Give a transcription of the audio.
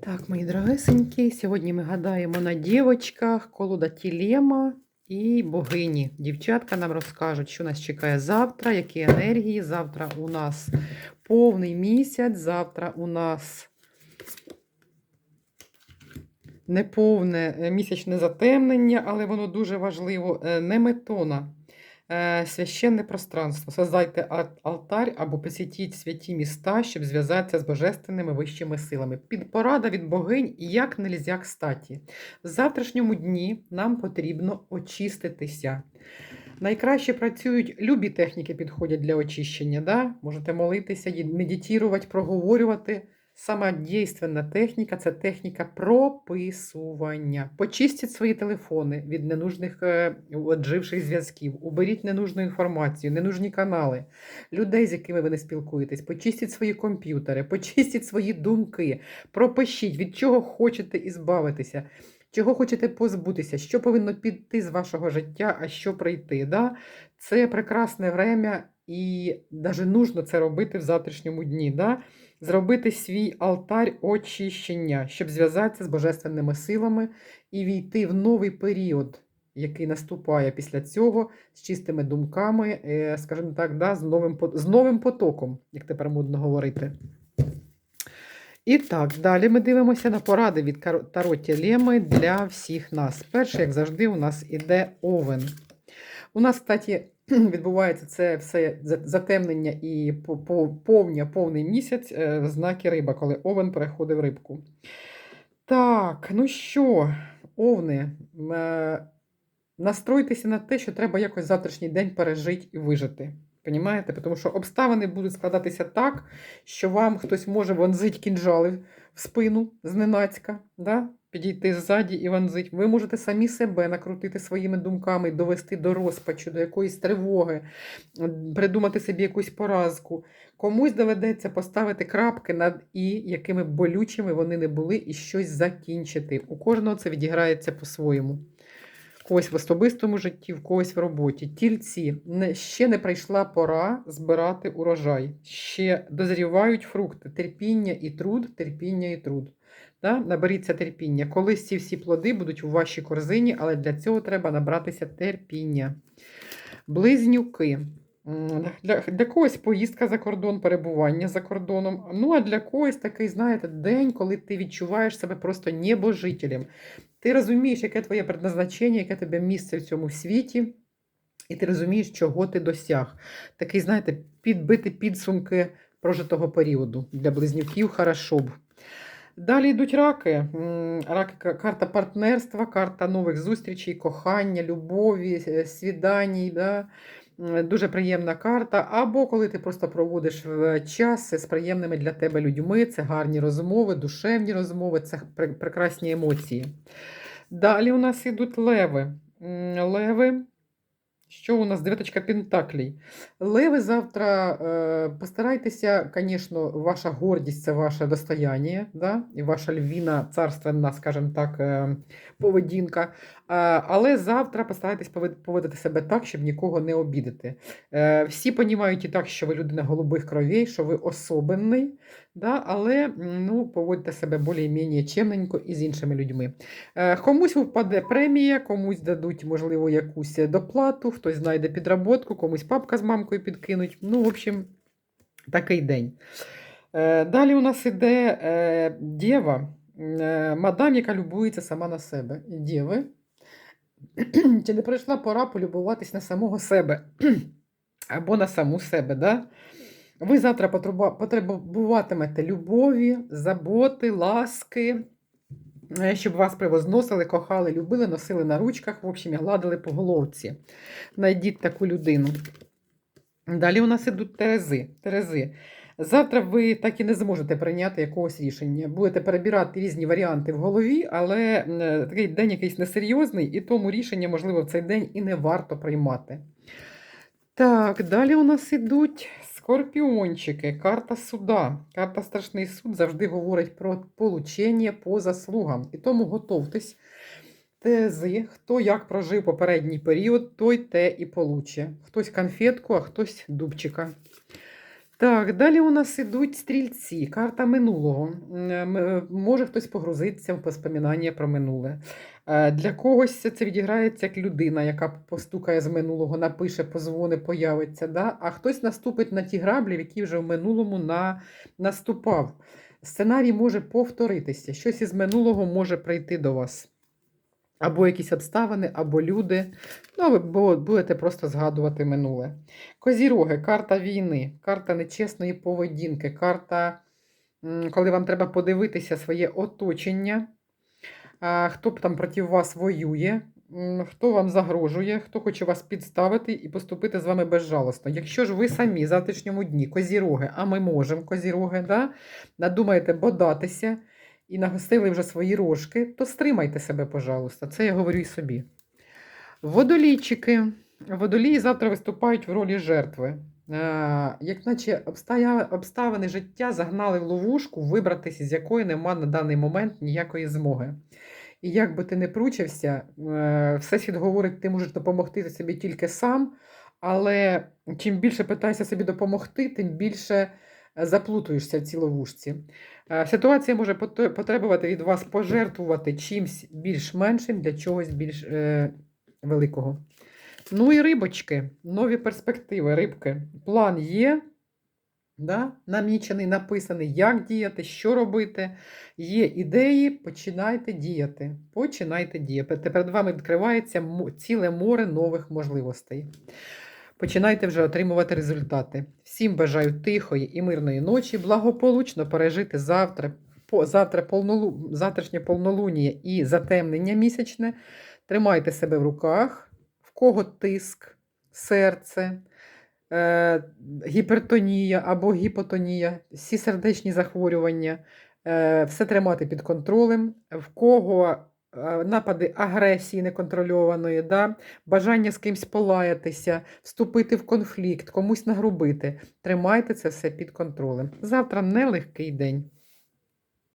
Так, мої дорогесенькі, сьогодні ми гадаємо на дівочках, колода Тілема і богині. Дівчатка нам розкажуть, що нас чекає завтра, які енергії. Завтра у нас повний місяць, завтра у нас неповне е, місячне затемнення, але воно дуже важливо. е, Не метона. Е, Священне пространство. Создайте алтарь або посітіть святі міста, щоб зв'язатися з божественними вищими силами. Під порада від богинь як нельзя кстаті. В завтрашньому дні нам потрібно очиститися. Найкраще працюють любі техніки підходять для очищення. Да? Можете молитися, медитувати, проговорювати. Сама дійственна техніка це техніка прописування. Почистіть свої телефони від ненужних е, отживших зв'язків, уберіть ненужну інформацію, ненужні канали, людей, з якими ви не спілкуєтесь, почистіть свої комп'ютери, почистіть свої думки, пропишіть, від чого хочете ізбавитися. Чого хочете позбутися, що повинно піти з вашого життя, а що прийти. Да? Це прекрасне время, і навіть нужно це робити в завтрашньому дні. Да? Зробити свій алтарь очищення, щоб зв'язатися з божественними силами і війти в новий період, який наступає після цього, з чистими думками, е, скажімо так, да, з, новим, з новим потоком, як тепер модно говорити. І так, далі ми дивимося на поради від Каро- Таро Тілеми для всіх нас. Перше, як завжди, у нас іде овен. У нас, кстати, відбувається це все затемнення і по- по- повня, повний місяць е, знаки риба, коли овен переходить в рибку. Так, ну що, овни, е, настройтеся на те, що треба якось завтрашній день пережити і вижити. Понімаєте? Тому що обставини будуть складатися так, що вам хтось може вонзити кінжали в спину зненацька, да? Підійти ззаді і вонзить. Ви можете самі себе накрутити своїми думками, довести до розпачу, до якоїсь тривоги, придумати собі якусь поразку. Комусь доведеться поставити крапки над і, якими болючими вони не були, і щось закінчити. У кожного це відіграється по-своєму. Когось в особистому житті, в когось в роботі. Тільці ще не прийшла пора збирати урожай. Ще дозрівають фрукти, терпіння і труд, терпіння і труд. Да? Наберіться терпіння. Колись ці всі плоди будуть у вашій корзині, але для цього треба набратися терпіння. Близнюки. Для, для когось поїздка за кордон, перебування за кордоном. Ну, а для когось такий, знаєте, день, коли ти відчуваєш себе просто небожителем. Ти розумієш, яке твоє предназначення, яке тебе місце в цьому світі, і ти розумієш, чого ти досяг. Такий, знаєте, підбити підсумки прожитого періоду. Для близнюків хорошо б. Далі йдуть раки. Раки карта партнерства, карта нових зустрічей, кохання, любові, е, свіданій. Да? Дуже приємна карта. Або коли ти просто проводиш час з приємними для тебе людьми, це гарні розмови, душевні розмови, це прекрасні емоції. Далі у нас йдуть леви. Леви. Що у нас? Дев'яточка Пентаклей. Леви завтра е, постарайтеся, звісно, ваша гордість це ваше достояння, да? і ваша львіна, царственна, скажімо так, е, поведінка. Е, але завтра постарайтесь поводити себе так, щоб нікого не обідати. Е, всі розуміють і так, що ви людина голубих кровей, що ви особенний, да? але ну, поводьте себе більш-менш чемненько і з іншими людьми. Е, Комусь впаде премія, комусь дадуть, можливо, якусь доплату, хтось знайде підработку, комусь папка з мамкою підкинуть. Ну, в общем, такий день. Е, Далі у нас іде е, дєва, е, мадам, яка любується сама на себе. Дєви. Чи не прийшла пора полюбуватись на самого себе або на саму себе? Да? Ви завтра потребуватимете любові, заботи, ласки, щоб вас привозносили, кохали, любили, носили на ручках, в общем, і гладили по головці. Найдіть таку людину. Далі у нас ідуть Терези. Терези. Завтра ви так і не зможете прийняти якогось рішення. Будете перебирати різні варіанти в голові, але такий день якийсь несерйозний, і тому рішення, можливо, в цей день і не варто приймати. Так, далі у нас ідуть скорпіончики, карта суда. Карта Страшний суд завжди говорить про получення по заслугам. І тому готовтесь. Тези, хто як прожив попередній період, той те і получе. Хтось конфетку, а хтось дубчика. Так, далі у нас ідуть стрільці, карта минулого. М, е, Може хтось погрузитися в воспоминання про минуле. Е, Для когось це відіграється як людина, яка постукає з минулого, напише, позвони, появиться. Да? А хтось наступить на ті граблі, які вже в минулому на... наступав. Сценарій може повторитися, щось із минулого може прийти до вас. Або якісь обставини, або люди. Ну, ви будете просто згадувати минуле. Козіроги, карта війни, карта нечесної поведінки, карта, коли вам треба подивитися своє оточення, хто там проти вас воює, хто вам загрожує, хто хоче вас підставити і поступити з вами безжалосно. Якщо ж ви самі в завтрашньому дні козіроги, а ми можемо козіроги, да, надумаєте бодатися і нагостили вже свої рожки, то стримайте себе, пожалуйста. Це я говорю і собі. Водолійчики. Водолії завтра виступають в ролі жертви. Е, Як наче обставини життя загнали в ловушку, вибратися з якої нема на даний момент ніякої змоги. І як би ти не пручився, е, Всесвіт говорить, ти можеш допомогти собі тільки сам, але чим більше питаєшся собі допомогти, тим більше заплутуєшся в цій ловушці. Е, Ситуація може потребувати від вас пожертвувати чимсь більш меншим для чогось більш е, великого. Ну і рибочки, нові перспективи, рибки. План є, да? намічений, написаний, як діяти, що робити. Є ідеї, починайте діяти. Починайте діяти. Перед вами відкривається ціле море нових можливостей. Починайте вже отримувати результати. Всім бажаю тихої і мирної ночі, благополучно пережити завтра, по, завтра полнолу, завтрашнє повнолуння і затемнення місячне. Тримайте себе в руках, в кого тиск, серце, е, гіпертонія або гіпотонія, всі сердечні захворювання, е, все тримати під контролем, в кого напади агресії неконтрольованої, да? бажання з кимсь полаятися, вступити в конфлікт, комусь нагрубити. Тримайте це все під контролем. Завтра нелегкий день.